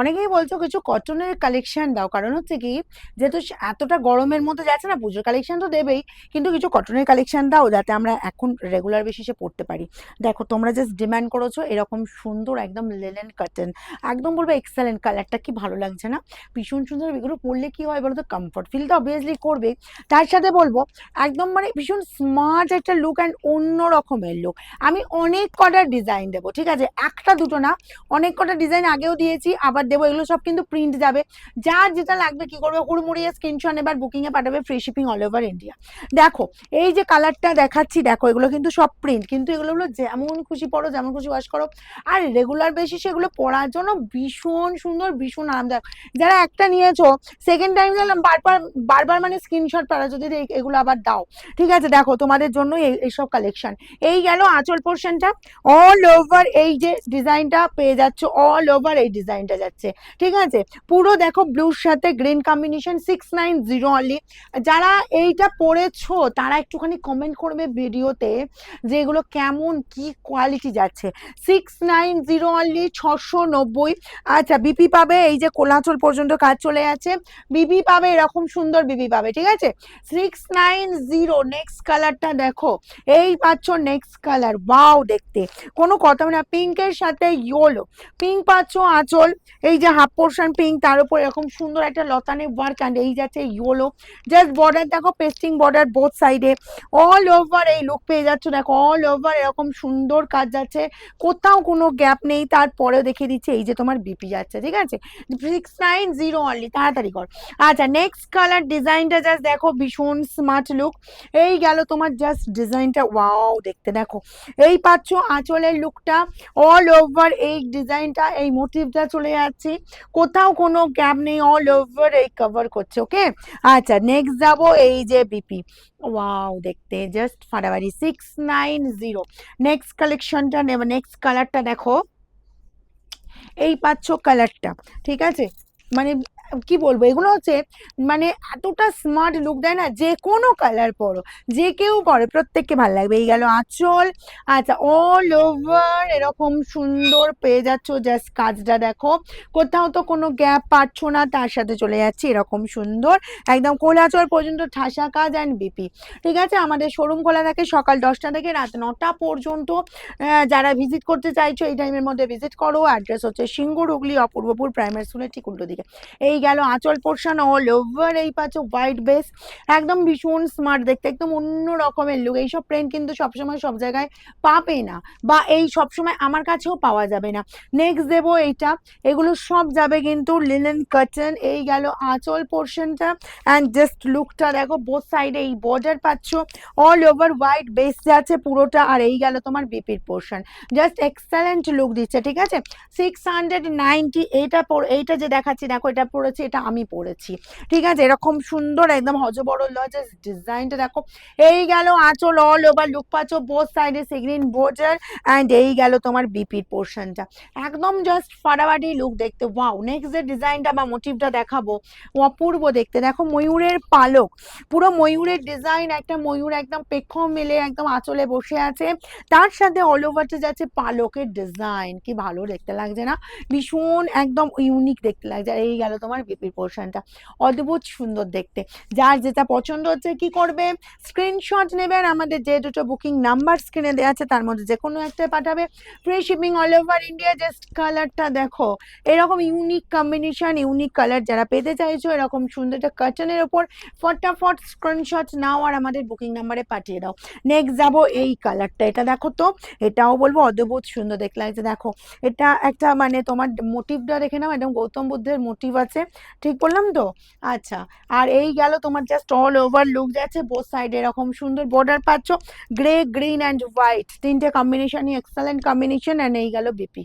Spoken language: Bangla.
অনেকেই বলছো কিছু কটনের কালেকশন দাও। কারণ হচ্ছে কি, যেহেতু এতটা গরমের মধ্যে যাচ্ছে না, পুজোর কালেকশন তো দেবেই, কিন্তু কিছু কটনের কালেকশন দাও, যাতে আমরা এখন রেগুলার বেসিসে পড়তে পারি। দেখো, তোমরা জাস্ট ডিম্যান্ড করেছ এরকম সুন্দর একদম লেলেন কটন একদম বলব এক্সেলেন্ট কালারটা কি ভালো লাগছে না? ভীষণ সুন্দর, এগুলো পরলে কি হয় বলো তো কমফর্ট ফিল তো অবভিয়াসলি করবে তার সাথে বলব, একদম মানে ভীষণ স্মার্ট একটা লুক অ্যান্ড অন্য রকমের লুক আমি অনেক কটা ডিজাইন দেবো, ঠিক আছে? একটা দুটো না, অনেক কটা ডিজাইন আগেও দিয়েছি, আবার দেবো, এগুলো সব কিন্তু প্রিন্ট যাবে। যার যেটা লাগবে কি করবে, হুড়মুড়িয়ে স্ক্রিনশট এবার বুকিং এ পাঠাবে free shipping all over India দেখো, এই যে কালারটা দেখাচ্ছি, দেখো, এগুলো কিন্তু সব প্রিন্ট কিন্তু এগুলো হলো যেমন খুশি পড়ো যেমন খুশি ওয়াশ করো। আর রেগুলার বেসিস এগুলো পরার জন্য ভীষণ সুন্দর, ভীষণ আরামদায়ক। যারা একটা নিয়েছো সেকেন্ড টাইম গেলাম বারবার বারবার মানে স্ক্রিনশট পারা, যদি এগুলো আবার দাও। ঠিক আছে, দেখো, তোমাদের জন্য এইসব কালেকশন এই গেল আঁচল পোর্শনটা অল ওভার এই যে ডিজাইনটা পেয়ে যাচ্ছ অল ওভার এই ডিজাইনটা যাচ্ছে। ঠিক আছে? পুরো দেখো ব্লুর সাথে green combination six nine zero only. যারা এইটা পড়েছো, তারা একটুখানি কমেন্ট করবে ভিডিওতে যে এগুলো কেমন, কি কোয়ালিটি যাচ্ছে। সিক্স নাইন জিরো অনলি ছশো নব্বই। আচ্ছা বিপি পাবে, এই যে কোলাচল পর্যন্ত কাজ চলে যাচ্ছে। বিবি পাবে, এরকম সুন্দর বিপি পাবে, ঠিক আছে? সিক্স নাইন জিরো নেক্সট কালারটা দেখো। এই পাচ্ছ নেক্সট কালার বাও দেখতে। কোনো কথা না, পিঙ্কের সাথে ইয়োলো পিঙ্ক পাচ্ছ আঁচল এই যে হাফ পোর্শন পিঙ্ক তার উপর এরকম সুন্দর একটা লতানে ওয়ার্ক অ্যান্ড এই যাচ্ছে ইয়োলো জাস্ট বর্ডার দেখো পেস্টিং বর্ডার বোথ সাইডে অল ওভার এই লুক পেয়ে যাচ্ছ, দেখো অল ওভার এরকম সুন্দর কাজ যাচ্ছে। কোথাও কোনো গ্যাপ নেই, তারপরেও দেখিয়ে দিচ্ছে, এই যে তোমার বিপি যাচ্ছে, ঠিক আছে? সিক্স নাইন জিরো অনলি তাড়াতাড়ি কর। আচ্ছা নেক্সট কালার ডিজাইনটা জাস্ট দেখো, ভীষণ স্মার্ট লুক এই গেল তোমার জাস্ট ডিজাইনটা ওয়াও দেখতে দেখো। এই পাচ্ছ আঁচলের লুকটা অল ওভার এই ডিজাইনটা এই মোটিভটা চলে যাচ্ছে কোথাও কোনো গ্যাপ নেই অল ওভার এই কভার করছে ওকে আচ্ছা নেক্সট যাব এই যে বিপি ওয়াও দেখতে জাস্ট ফাটাফাটি সিক্স নাইন জিরো নেক্সট কালেকশনটা নেব নেক্সট কালারটা দেখো। এই পাচ্ছ কালারটা ঠিক আছে? মানে কি বলব? এগুলো হচ্ছে মানে এতটা স্মার্ট লুক দেয় না, যে কোনো কালার পরো, যে কেউ পরে, প্রত্যেককে ভালো লাগবে। এই গেল আঁচল আচ্ছা অল ওভার এরকম সুন্দর পেয়ে যাচ্ছ জাস্ট কাজটা দেখো। কোথাও তো কোনো গ্যাপ পাচ্ছ না, তার সাথে চলে যাচ্ছে, এরকম সুন্দর। একদম কোলাচল পর্যন্ত ঠাসা কাজ অ্যান্ড বিপি ঠিক আছে? আমাদের শোরুম খোলা থাকে সকাল দশটা থেকে রাত নটা পর্যন্ত। যারা ভিজিট করতে চাইছো, এই টাইমের মধ্যে ভিজিট করো। অ্যাড্রেস হচ্ছে সিঙ্গুর হুগলি, অপূর্বপুর প্রাইমারি স্কুলের ঠিক উল্টো দিকে। এই গেল, আঁচল পোর্শন অল ওভার এই পাচ্ছ হোয়াইট বেস একদম ভীষণ স্মার্ট দেখতে, একদম অন্য রকমের লুক এইসব প্রিন্ট কিন্তু সবসময় সব জায়গায় পাবে না বা এই সবসময় আমার কাছেও পাওয়া যাবে না। নেক্সট দেবো এইটা, এগুলো সব যাবে কিন্তু লিনেন কাটন এই গেল আঁচল পোর্শনটা অ্যান্ড জাস্ট লুকটা দেখো বোথ সাইডে এই বর্ডার পাচ্ছ অল ওভার হোয়াইট বেস যাচ্ছে পুরোটা, আর এই গেল তোমার বিপির পোর্শন জাস্ট এক্সেলেন্ট লুক দিচ্ছে, ঠিক আছে? সিক্স হান্ড্রেড নাইনটি এইটা পর- এইটা যে দেখাচ্ছি, দেখো, এটা পড়েছি এটা আমি পড়েছি। ঠিক আছে? এরকম সুন্দর একদম হজবড় লজেস ডিজাইনটা দেখো। এই গেল আঁচল অল ওভার লুক পাচ্ছ বোথ সাইডে সিগ্রিন বর্ডার অ্যান্ড এই গেল তোমার বিপির পোর্শনটা একদম জাস্ট ফাটাফাটি লুক দেখতে। ওয়াও নেক্সট যে ডিজাইনটা বা মোটিভটা দেখাবো অপূর্ব দেখতে। দেখো ময়ূরের পালক। পুরো ময়ূরের ডিজাইন একটা ময়ূর একদম পেখ মেলে একদম আঁচলে বসে আছে। তার সাথে অল ওভারটা যাচ্ছে পালকের ডিজাইন কি ভালো দেখতে লাগছে না? ভীষণ একদম ইউনিক দেখতে লাগছে। আর এই গেল তোমার বিপির পোর্শনটা অদ্ভুত সুন্দর দেখতে। যার যেটা পছন্দ হচ্ছে কি করবে? স্ক্রিনশট নেবেন আমাদের যে দুটো বুকিং নাম্বার স্ক্রিনে দেওয়া আছে, তার মধ্যে যে কোনো একটা পাঠাবে। Free shipping all over India just কালারটা দেখো। এরকম ইউনিক কম্বিনেশন ইউনিক কালার যারা পেতে চাইছো, এরকম সুন্দর একটা কার্টনের ওপর ফটাফট স্ক্রিনশট নাও আর আমাদের বুকিং নাম্বারে পাঠিয়ে দাও। নেক্সট যাব এই কালারটা এটা দেখো তো, এটাও বলব অদ্ভুত সুন্দর দেখতে লাগছে দেখো, এটা একটা মানে তোমার মোটিভটা দেখে নাও। একদম গৌতম বুদ্ধের মোটিভ আছে। ঠিক বললাম তো? আচ্ছা আর এই গেল তোমার জাস্ট অল ওভার লুক যাচ্ছে বোথ সাইড এরকম সুন্দর বর্ডার পাচ্ছ গ্রে গ্রিন অ্যান্ড হোয়াইট তিনটে কম্বিনেশনই এক্সেলেন্ট কম্বিনেশন অ্যান্ড এই গেল বিপি।